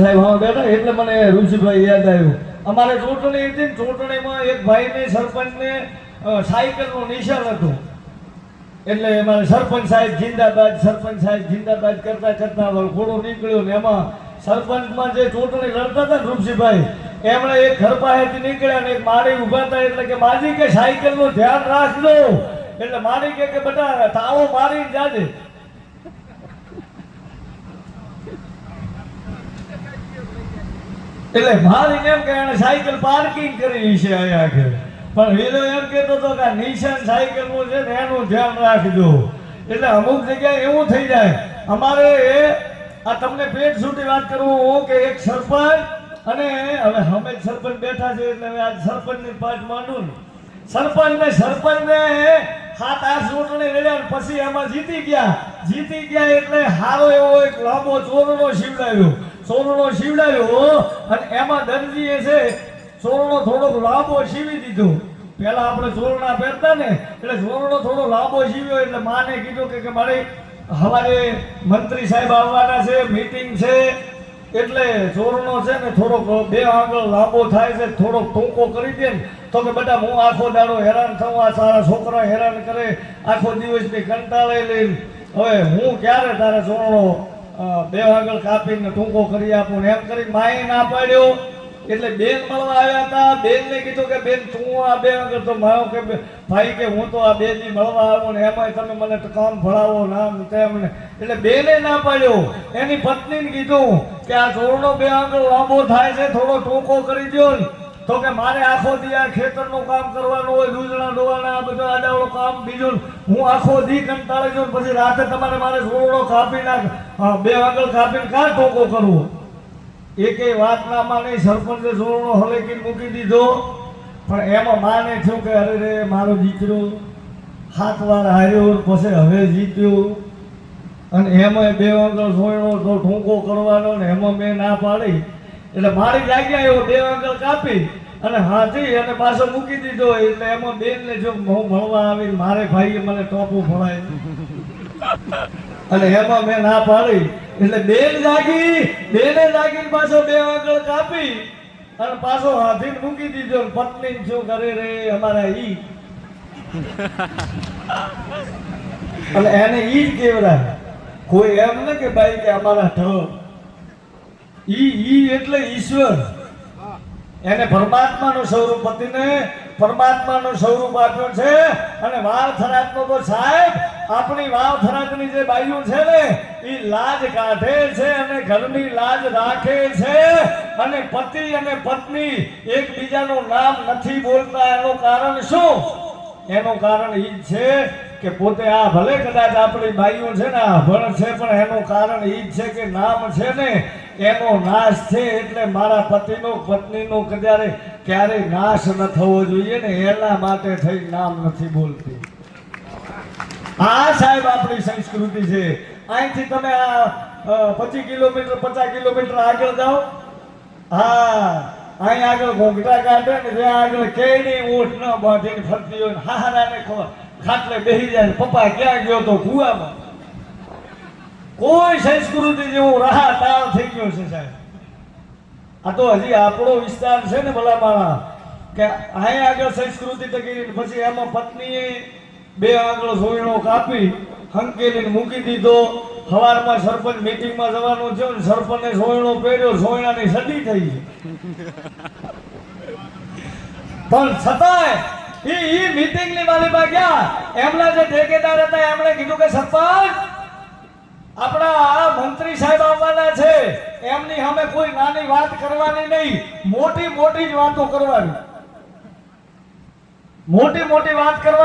સાહેબ હા બેઠા એટલે મને ઋષિભાઈ યાદ આવ્યું. અમારે ચૂંટણી હતી ચૂંટણીમાં એક ભાઈને સરપંચને સાયકલનું નિશાન હતું. એટલે અમારે સરપંચ સાહેબ જિંદાબાદ, સરપંચ સાહેબ જિંદાબાદ કરતા કરતા ઘોડો નીકળ્યો ને એમાં સરપંચમાં જે ચૂંટણી લડતા હતા ઋષિભાઈ, એમણે એક ઘર પાસેથી નીકળ્યા ને એક માળી ઊભા હતા એટલે કે માજી કે સાયકલનું ધ્યાન રાખજો. એટલે માળી કે, બેટા, તાવો મારીને જાજે. એટલે મારીને એમ કે એને સાયકલ પાર્કિંગ કરી છે અહીંયા કે પણ વીરો એમ કહેતો હતો કે નિશાન સાયકલનું છે ને એનું ધ્યાન રાખજો. એટલે અમુક જગ્યાએ એવું થઈ જાય. અમારે એ, આ તમને પેટ સુધી વાત કરું હું કે એક સરપંચ અને હવે અમે સરપંચ બેઠા છે એટલે હવે આજ સરપંચની પાઠ માંડું ને. સરપંચ ને સરપંચ ને સાત આઠ ચૂંટણી લડ્યા પછી એમાં જીતી ગયા. જીતી ગયા એટલે હારો એવો એક લાંબો ચોરનો શીવડાવ્યો. ચોરણો શીવડાવ્યો અને એમાં દરજીએ છે ચોરણો થોડોક લાંબો સીવી દીધો. પેલા આપણે ચોરણા પહેરતા ને, એટલે ચોરણો થોડો લાંબો સીવ્યો એટલે માને કીધું કે મારે હવારે મંત્રી સાહેબ આવવાના છે મીટિંગ છે, એટલે ચોરણો છે ને થોડોક બે આંગળ લાંબો થાય છે, થોડોક ટૂંકો કરી દે ને, તો કે બેટા હું આખો દાડો હેરાન થઉં, આ સારા છોકરા હેરાન કરે, આખો દિવસની કંટાળે લઈને હવે હું ક્યારે તારા ચોરણો બે આંગળ કાપીને ટૂંકો કરી આપું એમ કરી માએ ના પાડ્યો. એટલે બેન મળવા આવ્યા હતા. બેનને કીધું કે, બેન, તું આ બે આગળ તો મારો કે ભાઈ કે હું તો આ બે દી મળવા આવું ને એમાંય તમે મને કામ ભણાવો નામ તેમ ને એટલે બેને ના પાડ્યો. એની પત્નીને કીધું કે, આ ચોરનો બે આગળ લાંબો થાય છે, થોડો ટૂંકો કરી દ્યો ને. તો કે મારે આખો દી આ ખેતરનું કામ કરવાનું હોય દૂધણા ડોવાના આ બધું આડાવડું કામ બીજું હું આખો દી કંટાળી જાઉં પછી રાતે તમારે મારે ચોરડો કાપી નાખ બે વાગલ કાપીને કાં ટોકો કરવો? એકેય વાત ના માને સરપંચે જોરનો હલેકીને મૂકી દીધો. પણ એમાં માને થયું કે અરે રે, મારો દીકરો સાત વાર હાર્યો પછી હવે જીત્યો. અને એમાં બે વાગલ સોયણો તો ઠૂંકો કરવાનો ને એમાં મેં ના પાડી. એટલે મારી જાગ્યા એવો બે આંગળ કાપી અને હાથી અને પાછો મૂકી દીધો. એટલે એમાં બેનને જો હું મળવા આવી, મારે ભાઈએ મને ટોપું ભણાય અને એમાં મેં ના પાડી. એટલે બેન જાગી, બેને જાગીને પાછો બે આંગળ કાપી અને પાછો હાથી મૂકી દીધો. ને પત્ની શું કરે રે અમારા ઈ? અને એને ઈ જ કેવડાય કોઈ એમ ને કે, ભાઈ, કે અમારા ઢ ઈ ઈ એટલે ઈશ્વર. એને પરમાત્માનું સ્વરૂપ પતિને પરમાત્માનું સ્વરૂપ આપ્યું છે અને વાવ થરાદનો તો સાહેબ, આપણી વાવ થરાદની જે બાઈઓ છે ને એ લાજ કાઢે છે અને ઘરની લાજ રાખે છે અને પતિ અને પત્ની એકબીજાનું નામ નથી બોલતા. એનું કારણ શું? એનું કારણ એ જ છે કે પોતે આ ભલે કદાચ આપણી બાઈઓ છે ને, આ ભણ છે, પણ એનું કારણ એ જ છે કે નામ છે ને એનો નાશ છે એટલે મારા પતિનો, પત્નીનો ક્યારે ક્યારેય નાશ ન થવો જોઈએ ને એના માટે થઈ નામ નથી બોલતી. આ સાહેબ, આપણી સંસ્કૃતિ છે. અહીંથી તમે આ પચીસ કિલોમીટર, પચાસ કિલોમીટર આગળ જાઓ. હા, અહીં આગળ ઘોંઘટા કાઢે ને જ્યાં આગળ કેડી ઊંઠ ન બાંધીને ફરતી હોય ને હાહારાને ખો- ખાટલે બેસી જાય પપ્પા ક્યાં ગયો તો કુવામાં કોઈ સંસ્કૃતિ જેવું રાહ તાળ થઈ ગયો છે સાહેબ. આ તો હજી આપણો વિસ્તાર છે ને ભલામાણા, કે અહીંયા આગળ સંસ્કૃતિ ટકી પછી એમાં પત્નીએ બે આગળ સોયણો કાપી, હંકેલીને મૂકી દીધો. સવારમાં સરપંચ મીટિંગમાં જવાનું છે ને સરપંચે સોયણો પહેર્યો, સોયણાની સદી થઈ છે પણ છતાંય એ મીટિંગની વાલીમાં ગયા. એમના જે ઠેકેદાર હતા, એમણે કીધું કે સરપંચ આપણા આ મંત્રી સાહેબ આવવાના છે. એમની અમે કોઈ નાની વાત કરવાની નહીં. મોટી મોટી જ વાતો કરવાની. મોટી મોટી વાત કરવાની